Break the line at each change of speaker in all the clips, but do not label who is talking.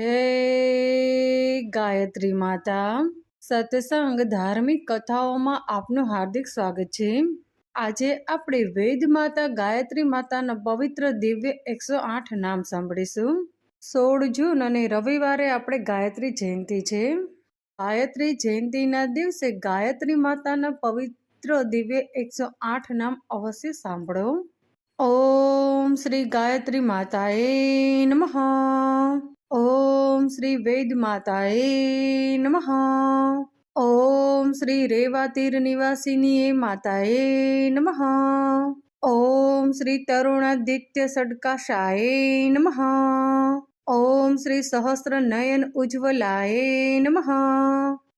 હે ગાયત્રી માતા, સત્સંગ ધાર્મિક કથાઓમાં આપનું હાર્દિક સ્વાગત છે. આજે આપણે વેદ માતા ગાયત્રી માતાના પવિત્ર દિવ્ય એકસો આઠ નામ સાંભળીશું. સોળ જૂન અને રવિવારે આપણે ગાયત્રી જયંતિ છે. ગાયત્રી જયંતિના દિવસે ગાયત્રી માતાના પવિત્ર દિવ્ય એકસો આઠ નામ અવશ્ય સાંભળો. ઓમ શ્રી ગાયત્રી માતાએ નમઃ. ઓમ શ્રી વેદ માતાએ નમઃ. ઓમ શ્રી રેવાતીર નિવાસિનીએ માતાએ નમઃ. ઓમ શ્રી તરુણાદિત્ય સડકાશાએ નમઃ. ઓમ શ્રી સહસ્ર નયન ઉજ્જવલાય નમઃ.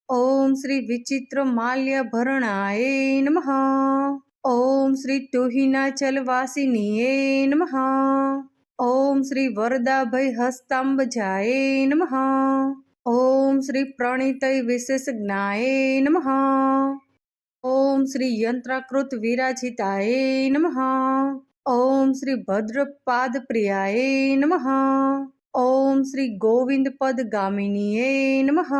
ઓમ શ્રી વિચિત્ર માલ્ય ભરણાય નમઃ. ઓમ શ્રી તુહિનાચલવાસિનીએ નમઃ. ઓમ શ્રી વરદાભય હસ્તાંબજાય નમઃ. ઓમ શ્રી પ્રણિતય વિશેષજ્ઞાય નમઃ. ઓમ શ્રી યંત્રાકૃત વિરાજિતાય નમઃ. ઓમ શ્રી ભદ્રપાદ પ્રિયાય નમઃ. ઓમ શ્રી ગોવિંદ પદ ગામિનીએ નમઃ.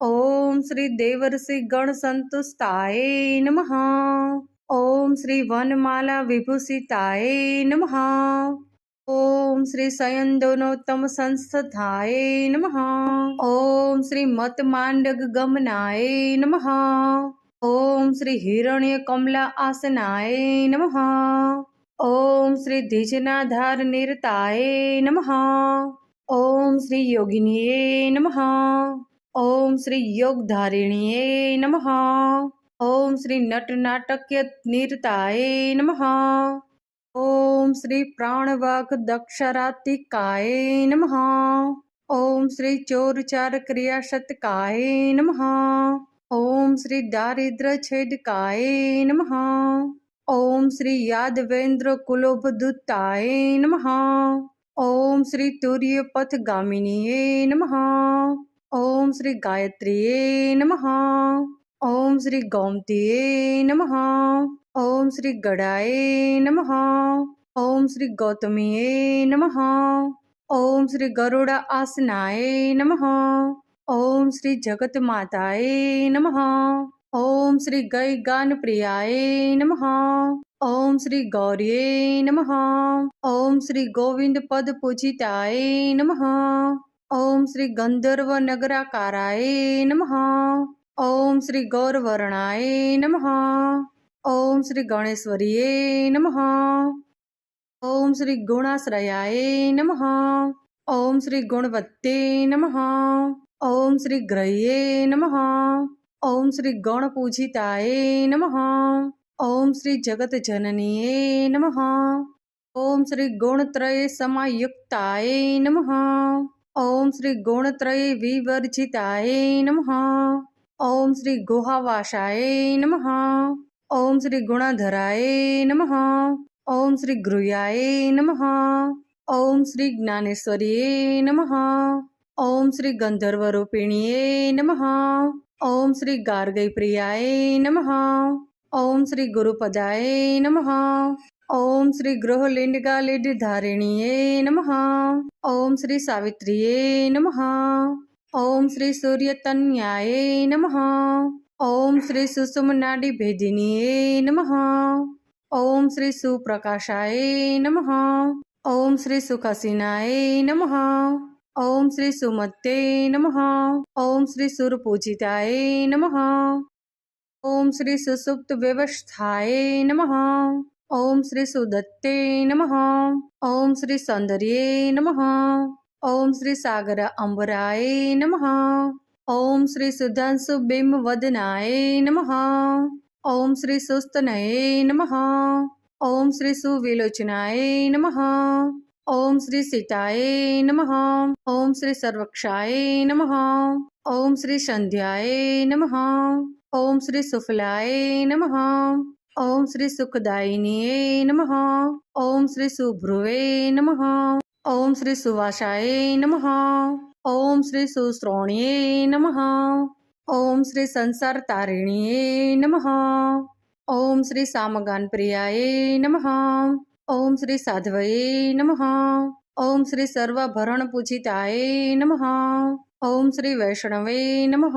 ઓમ શ્રી દેવર્ષિ ગણ સંતુષ્ટાય નમઃ. ઓમ શ્રી વનમાલા વિભૂષિતાય નમઃ. ઓમ શ્રી સયંદોનોત્તમ સંસ્થાય નમઃ ઓમ શ્રી મતમાંડગ ગમનાય નમઃ ઓમ શ્રી હિરણ્ય કમલા આસનાય નમઃ ઓમ શ્રી ધીજનાધાર નિરતાય નમઃ ઓમ શ્રી યોગિનીએ નમઃ ઓમ શ્રી યોગધારિણીએ નમઃ ઓમ શ્રી નટનાટક્ય નિરતાય નમઃ ઓમ શ્રી પ્રાણવાક દક્ષરાતિકાય નમઃ ઓમ શ્રી ચોરચાર ક્રિયાશતકાય નમઃ ઓમ શ્રી દારિદ્ર છેદકાય નમઃ ઓમ શ્રી યાદવેન્દ્ર કુલોભદુતાય નમઃ ઓમ શ્રી તુર્યપથગામિનીએ નમઃ ઓમ શ્રી ગાયત્રીએ નમઃ ઓમ શ્રી ગૌમતીએ નમઃ ઓમ શ્રી ગડાએ નમઃ. ઓમ શ્રી ગૌતમીએ નમઃ. ઓમ શ્રી ગરુડા આસનાય નમઃ. ઓમ શ્રી જગત માતાએ નમઃ. ઓમ શ્રી ગઈ ગાન પ્રિયાય નમઃ. ઓમ શ્રી ગૌરીએ નમઃ. ઓમ શ્રી ગોવિંદ પદ પૂજિતાય નમઃ. ઓમ શ્રી ગંધર્વ નગરાકારાય નમઃ. ઓમ શ્રી ગૌરવર્ણાય નમઃ. ઓમ શ્રી ગણેશ્વરીએ નમઃ. ઓમ શ્રી ગુણાશ્રયાય નમઃ. ઓમ શ્રી ગુણવત્તે નમઃ. ઓમ શ્રી ગ્રહ્યે નમઃ. ઓમ શ્રી ગણપૂજિતાય નમઃ. ઓમ શ્રી જગતજનનીએ નમઃ. ઓમ શ્રી ગુણત્રય સમાયુક્તાય નમઃ. ઓમ શ્રી ગુણત્રય વિવર્જિતાય નમઃ. ઓમ શ્રી ગુહાવાસાય નમઃ. ઓમ શ્રી ગુણાધરાય નમઃ. ઓમ શ્રી ગૃહ્યાય નમઃ. ઓમ શ્રી જ્ઞાનેશ્વરીએ નમઃ. ઓમ શ્રી ગંધર્વરૂપિણીએ નમઃ. ઓમ શ્રી ગાર્ગય પ્રિયાય નમઃ. ઓમ શ્રી ગુરુપદાય નમઃ. ઓમ શ્રી ગૃહલિંડગાલિડ ધારિણીએ નમઃ. ઓમ શ્રી સાવિત્રીએ નમઃ. ઓમ શ્રી સૂર્યતન્યાય નમઃ. ઓમ શ્રી સુષુમનાડી ભેદિનીએ નમઃ ઓમ શ્રી સુપ્રકાશાય નમઃ ઓમ શ્રી સુખાસીનાય નમઃ ઓમ શ્રી સુમત્તે નમઃ ઓમ શ્રી સુરપૂજિતાય નમઃ ઓમ શ્રી સુસુપ્ત વ્યવસ્થાય નમઃ ઓમ શ્રી સુદત્તે નમઃ ઓમ શ્રી સૌંદર્યે નમઃ ઓમ શ્રી સાગર અંબરાય નમઃ ઓમ શ્રી સુધાંશુ બિંબ વદનાય નમઃ ઓમ શ્રી સુસ્તનય નમઃ ઓમ શ્રી સુવિલોચનાય નમઃ ઓમ શ્રી સીતાય નમઃ ઓમ શ્રી સર્વક્ષાય નમઃ ઓમ શ્રી સંધ્યાય નમઃ ઓમ શ્રી સુફલાય નમઃ ઓમ શ્રી સુખદાયિનીએ નમઃ ઓમ શ્રી સુભ્રુવે નમઃ ઓમ શ્રી સુવાસાય નમઃ ઓમ શ્રી સુશ્રોણીએ નમઃ. ઓમ શ્રી સંસાર તારિણીએ નમઃ. ઓમ શ્રી સામગાન પ્રિયાએ નમઃ. ઓમ શ્રી સાધવયે નમઃ. ઓમ શ્રી સર્વભરણ પૂજિતાએ નમઃ. ઓમ શ્રી વૈષ્ણવે નમઃ.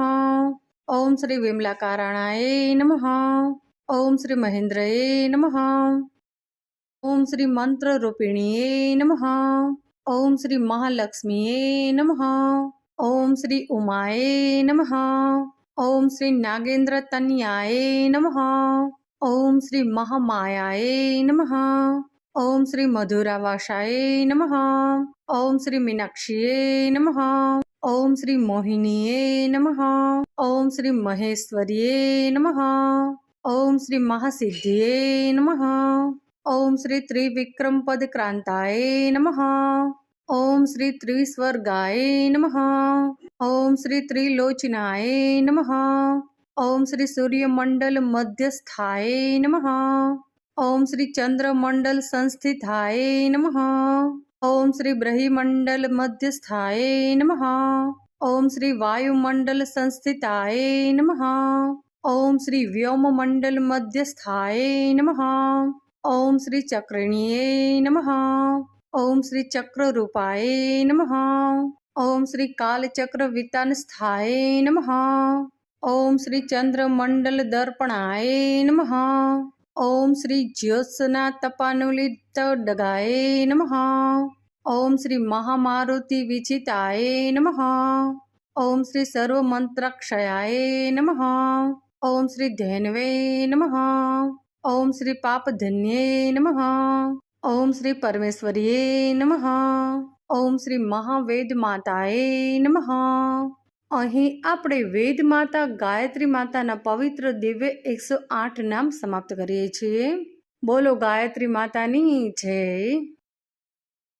ઓમ શ્રી વિમલાકારાણાય નમઃ. ઓમ શ્રી મહેન્દ્રએ નમઃ. ઓમ શ્રી મંત્ર રૂપિણીએ નમઃ. ઓમ શ્રી મહાલક્ષ્મીએ નમઃ ઓમ શ્રી ઉમાએ નમઃ ઓમ શ્રી નાગેન્દ્ર તન્યાય નમઃ ઓમ શ્રી મહામાયાએ નમઃ ઓમ શ્રી મધુરાવાસાય નમઃ ઓમ શ્રી મીનાક્ષીએ નમઃ ઓમ શ્રી મોહિનીએ નમઃ ઓમ શ્રી મહેશ્વરીએ નમઃ ઓમ શ્રી મહાસિદ્ધિએ નમઃ ઓમ શ્રી ત્રિવિક્રમ પદક્રાંતાય નમઃ ઓમ શ્રી ત્રિસ્વર્ગાય નમઃ ઓમ શ્રી ત્રિલોચનાય નમઃ ઓમ શ્રી સૂર્યમંડલ મધ્યસ્થાય નમઃ ઓમ શ્રી ચંદ્રમંડલ સંસ્થિતાય નમઃ ઓમ શ્રી બ્રહિમંડલ મધ્યસ્થાય નમઃ ઓમ શ્રી વાયુમંડલ સંસ્થિતાય નમઃ ઓમ શ્રી વ્યોમમંડલ મધ્યસ્થાય નમઃ ઓમ શ્રી ચક્રણીય નમઃ ઓમ શ્રી ચક્રરૂપાય નમઃ ઓમ શ્રી કાલચક્ર વિતાનસ્થાય નમઃ ઓમ શ્રી ચંદ્રમંડલ દર્પણાય નમઃ ઓમ શ્રી જ્યોત્સના તપાનુલિત ડગાય નમઃ ઓમ શ્રી મહામારુતિ વિચિતાય નમઃ ઓમ શ્રી સર્વમંત્રક્ષયાય નમઃ ઓમ શ્રી ધૈનવે નમઃ ઓમ શ્રી પાપધન્યે નમઃ ઓમ શ્રી પરમેશ્વરીએ નમઃ ઓમ શ્રી મહાવેદ માતાએ નમઃ અહીં આપણે વેદ માતા ગાયત્રી માતાના પવિત્ર દિવ્ય એકસો આઠ નામ સમાપ્ત કરીએ છીએ. બોલો ગાયત્રી માતાની જય.